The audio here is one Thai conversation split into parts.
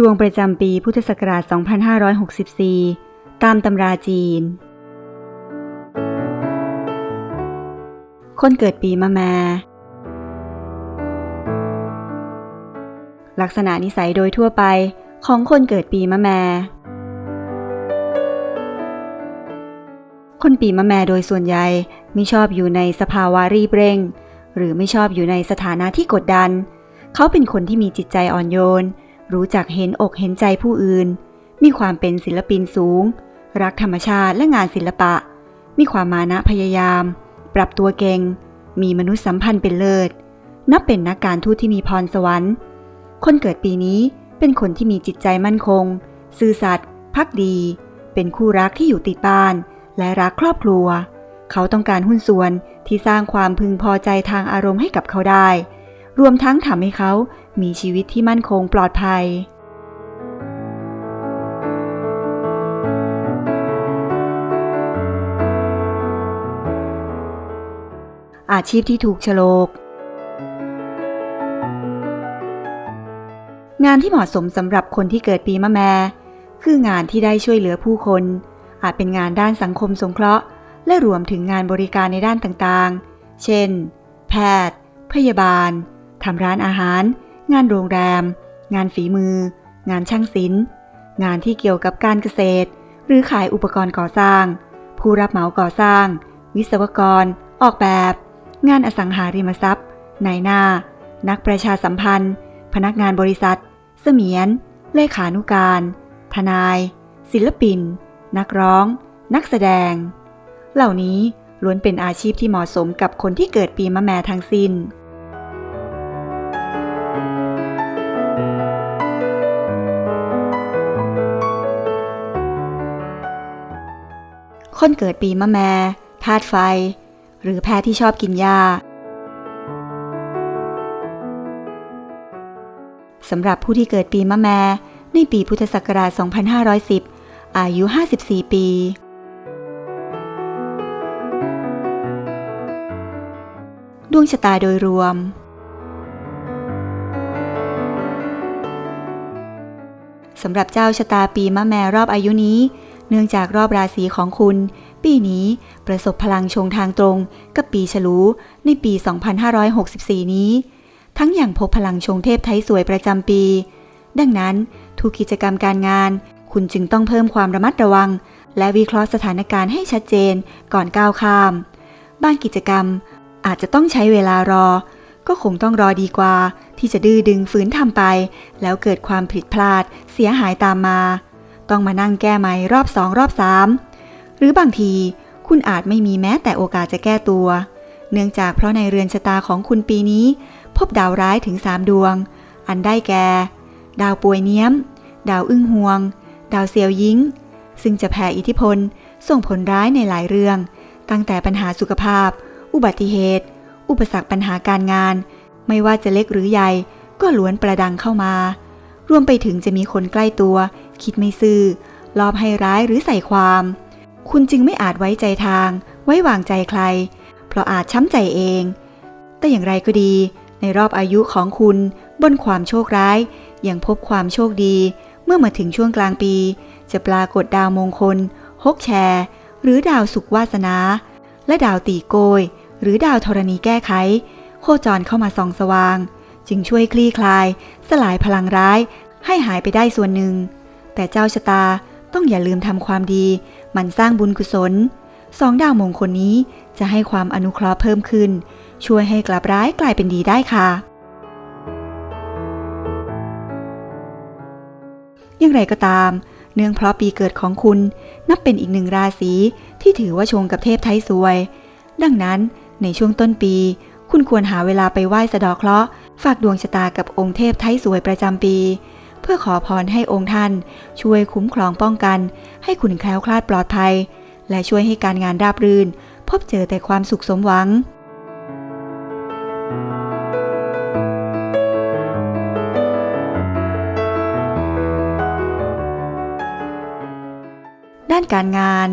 ดวงประจำปีพุทธศักราช 2564 ตามตำราจีน คนเกิดปีมะแม ลักษณะนิสัยโดยทั่วไปของคนเกิดปีมะแม คนปีมะแมโดยส่วนใหญ่ไม่ชอบอยู่ในสภาวะรีบเร่ง หรือไม่ชอบอยู่ในสถานะที่กดดัน เขาเป็นคนที่มีจิตใจอ่อนโยน รู้จักเห็นอกเห็นใจผู้อื่น มีความเป็นศิลปินสูง รักธรรมชาติและงานศิลปะ มีความมานะพยายาม ปรับตัวเก่ง มีมนุษยสัมพันธ์เป็นเลิศ นับเป็นนักการทูตที่มีพรสวรรค์ คนเกิดปีนี้เป็นคนที่มีจิตใจมั่นคง ซื่อสัตย์พักดี เป็นคู่รักที่อยู่ติดบ้าน และรักครอบครัว เขาต้องการหุ้นส่วนที่สร้างความพึงพอใจทางอารมณ์ให้กับเขาได้ รวมทั้งทำให้เขามีชีวิตที่มั่นคงปลอดภัย อาชีพที่ถูกฉลก งานที่เหมาะสมสำหรับคนที่เกิดปีมะแม คืองานที่ได้ช่วยเหลือผู้คน อาจเป็นงานด้านสังคมสงเคราะห์ และรวมถึงงานบริการในด้านต่างๆ เช่น แพทย์ พยาบาล ทำร้านอาหาร งานโรงแรม งานฝีมือ งานช่างศิลป์งานที่เกี่ยวกับการเกษตร หรือขายอุปกรณ์ก่อสร้าง ผู้รับเหมาก่อสร้าง วิศวกร ออกแบบ งานอสังหาริมทรัพย์นายหน้า นักประชาสัมพันธ์ พนักงานบริษัท เสมียน เลขานุการ ทนาย ศิลปิน นักร้อง นักแสดง เหล่านี้ล้วนเป็นอาชีพที่เหมาะสมกับคนที่เกิดปีมะแม่ทั้งสิ้น คนเกิดปีมะแม่ธาตุไฟ หรือแพ้ที่ชอบกินหญ้าสำหรับผู้ที่เกิดปีมะแม่ในปีพุทธศักราช 2510 อายุ 54 ปี ดวงชะตาโดยรวม สำหรับเจ้าชะตาปีมะแม่รอบอายุนี้ เนื่องจากรอบราศีของคุณ ปีนี้ประสบพลังชงทางตรง กับปีฉลูในปี 2564 นี้ ทั้งอย่างพบพลังชงเทพไทยสวยประจำปี ดังนั้นทุกกิจกรรมการงาน คุณจึงต้องเพิ่มความระมัดระวัง และวิเคราะห์สถานการณ์ให้ชัดเจนก่อนก้าวข้าม บางกิจกรรมอาจจะต้องใช้เวลารอ ก็คงต้องรอดีกว่า ที่จะดื้อดึงฝืนทำไป แล้วเกิดความผิดพลาด เสียหายตามมา ต้องมานั่งแก้ใหมรอบสองรอบสามหรือบางทีคุณอาจไม่มีแม้แต่โอกาสจะแก้ตัว เนื่องจากเพราะในเรือนชะตาของคุณปีนี้ พบดาวร้ายถึงสามดวง อันได้แก่ ดาวป่วยเนี้ยม ดาวอึ้งห่วง ดาวเซียวยิงซึ่งจะแผ่อิทธิพล ส่งผลร้ายในหลายเรื่อง ตั้งแต่ปัญหาสุขภาพ อุบัติเหตุ อุปสรรคปัญหาการงาน ไม่ว่าจะเล็กหรือใหญ่ก็ล้วนประดังเข้ามา รวมไปถึงจะมีคนใกล้ตัว คิดไม่ซื่อลอบให้ร้ายหรือใส่ความ คุณจึงไม่อาจไว้ใจทาง ไว้วางใจใคร เพราะอาจช้ำใจเอง แต่อย่างไรก็ดี ในรอบอายุของคุณบนความโชคร้าย ยังพบความโชคดี เมื่อมาถึงช่วงกลางปี จะปรากฏดาวมงคลฮกแชร์ หรือดาวสุขวาสนา และดาวตีโกย หรือดาวธรณีแก้ไข โคจรเข้ามาส่องสว่าง จึงช่วยคลี่คลาย สลายพลังร้าย ให้หายไปได้ส่วนหนึ่ง แต่เจ้าชะตาต้องอย่าลืมทำความดี มันสร้างบุญกุศลสองดาวมงคลนี้จะให้ความอนุเคราะห์เพิ่มขึ้น ช่วยให้กลับร้ายกลายเป็นดีได้ค่ะ อย่างไรก็ตาม เนื่องเพราะปีเกิดของคุณนับเป็นอีกหนึ่งราศีที่ถือว่าชงกับเทพไทยสวย ดังนั้นในช่วงต้นปี คุณควรหาเวลาไปไหว้สะดอเคราะห์ฝากดวงชะตากับองค์เทพไทยสวยประจำปี เพื่อขอพรให้องค์ท่าน ช่วยคุ้มครองป้องกัน ให้คุณแคล้วคลาดปลอดภัย และช่วยให้การงานราบรื่น พบเจอแต่ความสุขสมหวังด้านการงาน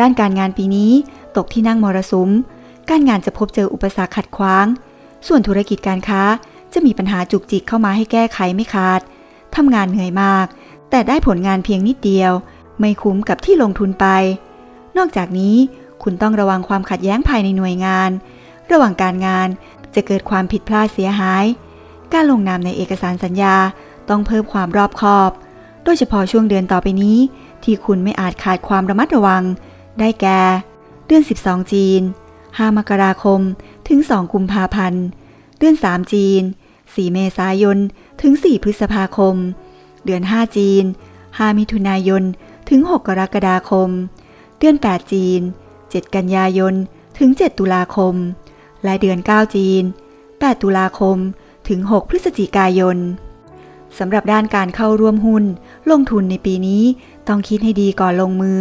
ด้านการงานปีนี้ ตกที่นั่งมรสุม การงานจะพบเจออุปสรรคขัดขวาง ส่วนธุรกิจการค้าจะมีปัญหาจุกจิกเข้ามาให้แก้ไขไม่ขาดทำงานเหนื่อยมาก แต่ได้ผลงานเพียงนิดเดียว ไม่คุ้มกับที่ลงทุนไป นอกจากนี้คุณต้องระวังความขัดแย้งภายในหน่วยงาน ระหว่างการงานจะเกิดความผิดพลาดเสียหาย การลงนามในเอกสารสัญญาต้องเพิ่มความรอบคอบ โดยเฉพาะช่วงเดือนต่อไปนี้ ที่คุณไม่อาจขาดความระมัดระวัง ได้แก่ เดือน 12 จีน 5 มกราคม ถึง 2 กุมภาพันธ์ เดือน 3 จีน 4 เมษายน ถึง 4 พฤษภาคม เดือน 5 จีน 5 มิถุนายน ถึง 6 กรกฎาคม เดือน 8 จีน 7 กันยายน ถึง 7 ตุลาคม และเดือน 9 จีน 8 ตุลาคม ถึง 6 พฤศจิกายนสำหรับด้านการเข้าร่วมหุ้น ลงทุนในปีนี้ต้องคิดให้ดีก่อนลงมือ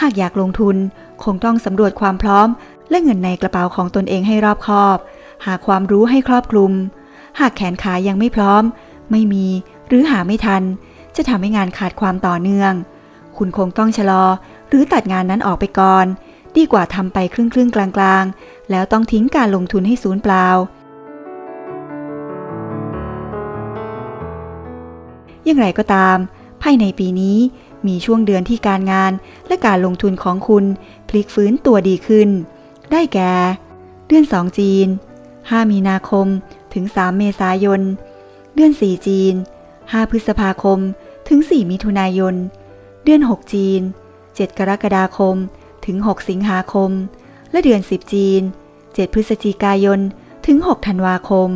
หากอยากลงทุนคงต้องสำรวจความพร้อม และเงินในกระเป๋าของตนเองให้รอบคอบ หาความรู้ให้ครอบคลุม หากแขนขายังไม่พร้อม ไม่มีหรือหาไม่ทัน จะทำให้งานขาดความต่อเนื่อง คุณคงต้องชะลอ หรือตัดงานนั้นออกไปก่อน ดีกว่าทำไปครึ่งครึ่งๆกลางแล้วต้องทิ้งการลงทุนให้สูญเปล่า อย่างไรก็ตาม ภายในปีนี้มีช่วงเดือนที่การงานและการลงทุนของคุณพลิกฟื้นตัวดีขึ้น ได้แก่ เดือน 2 จีน 5 มีนาคมถึง 3 เมษายน เดือน 4 จีน 5 พฤษภาคมถึง 4 มิถุนายน เดือน 6 จีน 7 กรกฎาคมถึง 6 สิงหาคม และเดือน 10 จีน 7 พฤศจิกายนถึง 6 ธันวาคม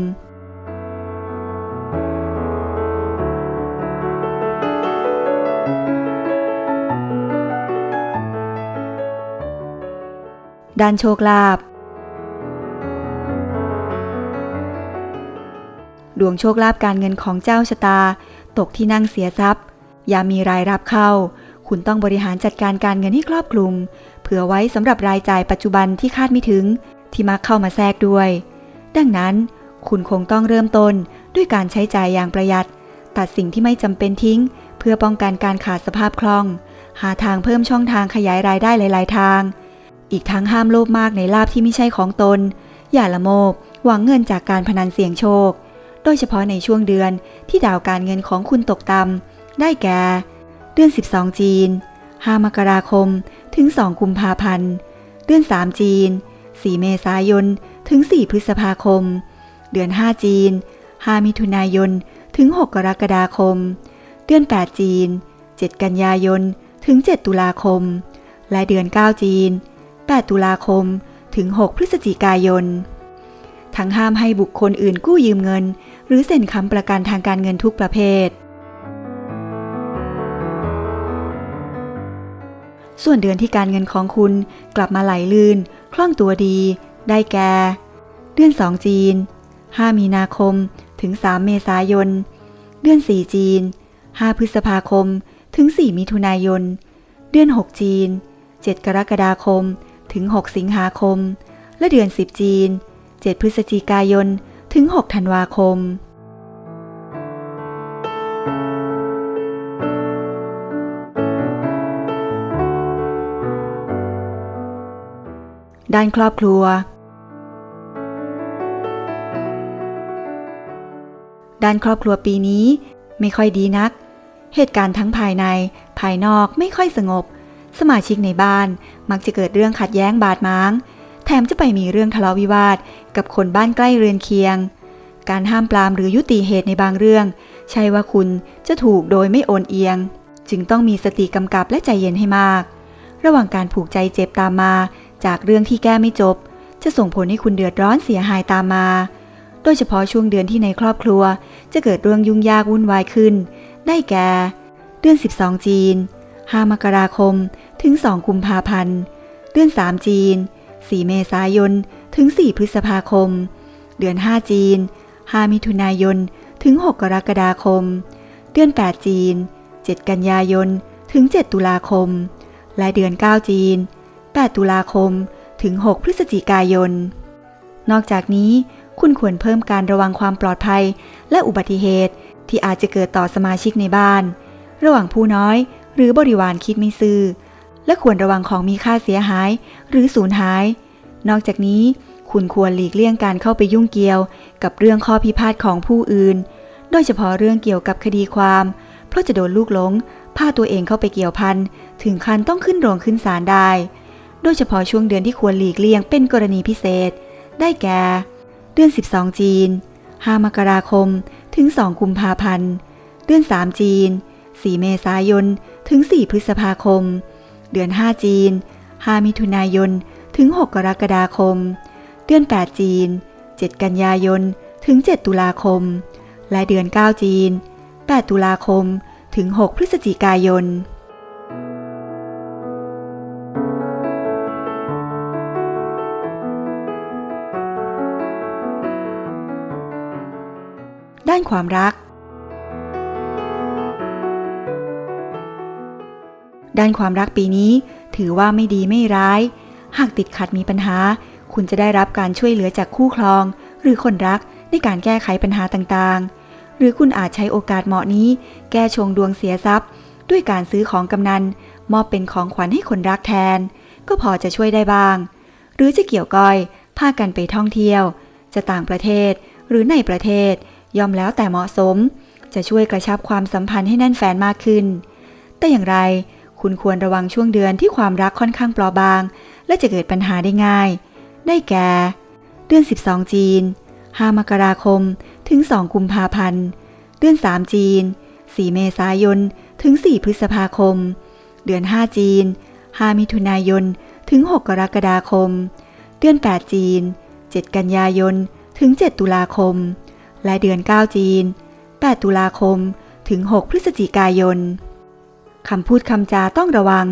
ด้านโชคลาภดวงโชคลาภการเงินของเจ้าชะตา ตกที่นั่งเสียทรัพย์ อย่ามีรายรับเข้า คุณต้องบริหารจัดการการเงินให้ครอบคลุม เผื่อไว้สำหรับรายจ่ายปัจจุบันที่คาดไม่ถึง ที่มักเข้ามาแทรกด้วย ดังนั้น คุณคงต้องเริ่มต้นด้วยการใช้จ่ายอย่างประหยัด ตัดสิ่งที่ไม่จำเป็นทิ้ง เพื่อป้องกันการขาดสภาพคล่อง หาทางเพิ่มช่องทางขยายรายได้หลาย ๆ ทาง อีกทั้งห้ามโลภมากในลาบที่ไม่ใช่ของตน อย่าละโมบ หวังเงินจากการพนันเสี่ยงโชค โดยเฉพาะในช่วงเดือนที่ดาวการเงินของคุณตกต่ำได้แก่ เดือน 12 จีน 5 มกราคม ถึง 2 กุมภาพันธ์ เดือน 3 จีน 4 เมษายน ถึง 4 พฤษภาคม เดือน 5 จีน 5 มิถุนายน ถึง 6 กรกฎาคม เดือน 8 จีน 7 กันยายน ถึง 7 ตุลาคม และเดือน 9 จีน 8 ตุลาคม ถึง 6 พฤศจิกายน ทั้งห้ามให้บุคคลอื่นกู้ยืมเงิน หรือเซ็นค้ำประกันทางการเงินทุกประเภท ส่วนเดือนที่การเงินของคุณกลับมาไหลลื่น คล่องตัวดี ได้แก่ เดือน 2 จีน 5 มีนาคม ถึง 3 เมษายน เดือน 4 จีน 5 พฤษภาคม ถึง 4 มิถุนายน เดือน 6 จีน7กรกฎาคม ถึง 6 สิงหาคม และเดือน 10 จีน 7 พฤศจิกายน ถึง 6 ธันวาคม ด้านครอบครัว ด้านครอบครัวปีนี้ไม่ค่อยดีนัก เหตุการณ์ทั้งภายในภายนอกไม่ค่อยสงบ สมาชิกในบ้าน มักจะเกิดเรื่องขัดแย้งบาดหมาง แถมจะไปมีเรื่องทะเลาะวิวาท กับคนบ้านใกล้เรือนเคียง การห้ามปรามหรือยุติเหตุในบางเรื่อง ใช่ว่าคุณจะถูกโดยไม่โอนเอียง จึงต้องมีสติกำกับและใจเย็นให้มาก ระหว่างการผูกใจเจ็บตามมา จากเรื่องที่แก้ไม่จบ จะส่งผลให้คุณเดือดร้อนเสียหายตามมาโดยเฉพาะช่วงเดือนที่ในครอบครัว จะเกิดเรื่องยุ่งยากวุ่นวายขึ้น ได้แก่ เดือน 12 จีน 5 มกราคม ถึง 2 กุมภาพันธ์ เดือน 3 จีน 4 เมษายน ถึง 4 พฤษภาคม เดือน 5 จีน 5 มิถุนายน ถึง 6 กรกฎาคม เดือน 8 จีน 7 กันยายน ถึง 7 ตุลาคม และเดือน 9 จีน 8 ตุลาคม ถึง 6 พฤศจิกายน นอกจากนี้คุณควรเพิ่มการระวังความปลอดภัย และอุบัติเหตุที่อาจจะเกิดต่อสมาชิกในบ้าน ระหว่างผู้น้อย หรือบริวารคิดไม่ซื่อ และควรระวังของมีค่าเสียหาย หรือสูญหาย นอกจากนี้ คุณควรหลีกเลี่ยงการเข้าไปยุ่งเกี่ยว กับเรื่องข้อพิพาทของผู้อื่น โดยเฉพาะเรื่องเกี่ยวกับคดีความ เพราะจะโดนลูกหลงพาตัวเองเข้าไปเกี่ยวพันถึงขั้นต้องขึ้นโรงขึ้นศาลได้ โดยเฉพาะช่วงเดือนที่ควรหลีกเลี่ยงเป็นกรณีพิเศษ ได้แก่ เดือน 12 จีน 5 มกราคม ถึง 2 กุมภาพันธ์ เดือน 3 จีน 4 เมษายน ถึง 4 พฤษภาคม เดือน 5 จีน 5 มิถุนายน ถึง 6 กรกฎาคม เดือน 8 จีน 7 กันยายน ถึง 7 ตุลาคม และเดือน 9 จีน 8 ตุลาคม ถึง 6 พฤศจิกายนด้านความรัก ด้านความรักปีนี้ถือว่าไม่ดีไม่ร้าย หากติดขัดมีปัญหา คุณจะได้รับการช่วยเหลือจากคู่ครอง หรือคนรักในการแก้ไขปัญหาต่างๆ หรือคุณอาจใช้โอกาสเหมาะนี้ แก้ชงดวงเสียทรัพย์ ด้วยการซื้อของกำนัน มอบเป็นของขวัญให้คนรักแทน ก็พอจะช่วยได้บ้าง หรือจะเกี่ยวก้อยพากันไปท่องเที่ยว จะต่างประเทศหรือในประเทศย่อมแล้วแต่เหมาะสม จะช่วยกระชับความสัมพันธ์ให้แน่นแฟนมากขึ้น แต่อย่างไร คุณควรระวังช่วงเดือนที่ความรักค่อนข้างเปราะบาง และจะเกิดปัญหาได้ง่าย ได้แก่ เดือน 12 จีน 5 มกราคม ถึง 2 กุมภาพันธ์ เดือน 3 จีน 4 เมษายน ถึง 4 พฤษภาคม เดือน 5 จีน 5 มิถุนายน ถึง 6 กรกฎาคม เดือน 8 จีน 7 กันยายน ถึง 7 ตุลาคม และเดือน 9 จีน 8 ตุลาคม ถึง 6 พฤศจิกายน คำพูดคำจาต้องระวัง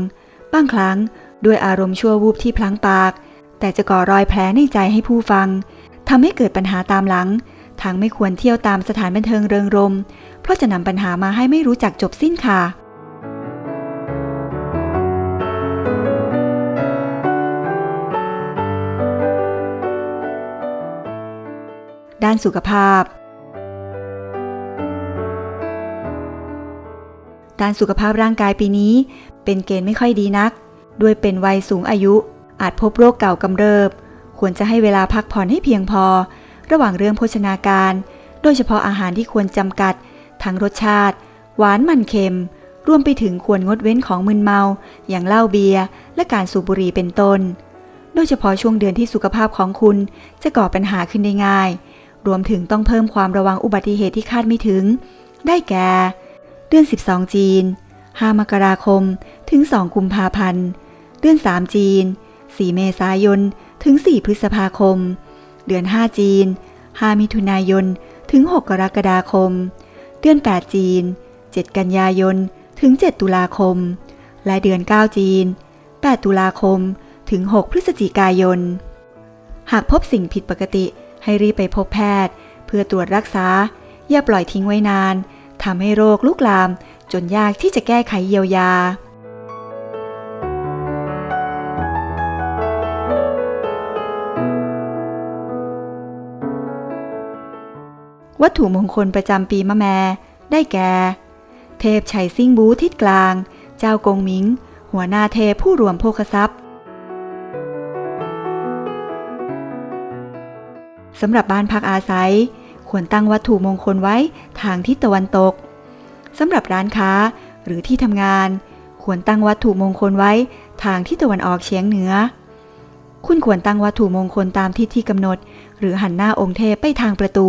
บางครั้งด้วยอารมณ์ชั่ววูบที่พลั้งปาก แต่จะก่อรอยแผลในใจให้ผู้ฟังทำให้เกิดปัญหาตามหลังทั้งไม่ควรเที่ยวตามสถานบันเทิงเริงรม เพราะจะนำปัญหามาให้ไม่รู้จักจบสิ้นค่ะด้านสุขภาพ ด้านสุขภาพร่างกายปีนี้ เป็นเกณฑ์ไม่ค่อยดีนัก ด้วยเป็นวัยสูงอายุ อาจพบโรคเก่ากำเริบ ควรจะให้เวลาพักผ่อนให้เพียงพอ ระหว่างเรื่องโภชนาการ โดยเฉพาะอาหารที่ควรจำกัด ทั้งรสชาติ หวานมันเค็ม รวมไปถึงควรงดเว้นของมึนเมา อย่างเหล้าเบียร์และการสูบบุหรี่เป็นต้น โดยเฉพาะช่วงเดือนที่สุขภาพของคุณจะก่อปัญหาขึ้นได้ง่าย รวมถึงต้องเพิ่มความระวังอุบัติเหตุที่คาดไม่ถึง ได้แก่ เดือน 12 จีน 5 มกราคม ถึง 2 กุมภาพันธ์ เดือน 3 จีน 4 เมษายน ถึง 4 พฤษภาคม เดือน 5 จีน 5 มิถุนายน ถึง 6 กรกฎาคม เดือน 8 จีน 7 กันยายน ถึง 7 ตุลาคม และเดือน 9 จีน 8 ตุลาคม ถึง 6 พฤศจิกายน หากพบสิ่งผิดปกติให้รีบไปพบแพทย์ เพื่อตรวจรักษา อย่าปล่อยทิ้งไว้นาน ทำให้โรคลุกลามจนยากที่จะแก้ไขเยียวยา วัตถุมงคลประจำปีมะแม ได้แก่ เทพชัยซิ่งบูทิศกลาง เจ้ากงมิง หัวหน้าเทพผู้รวมโภคทรัพย์สำหรับบ้านพักอาศัย ควรตั้งวัตถุมงคลไว้ทางทิศตะวันตกสำหรับร้านค้าหรือที่ทำงาน ควรตั้งวัตถุมงคลไว้ทางทิศตะวันออกเฉียงเหนือ คุณควรตั้งวัตถุมงคลตามทิศที่กำหนด หรือหันหน้าองค์เทพไปทางประตู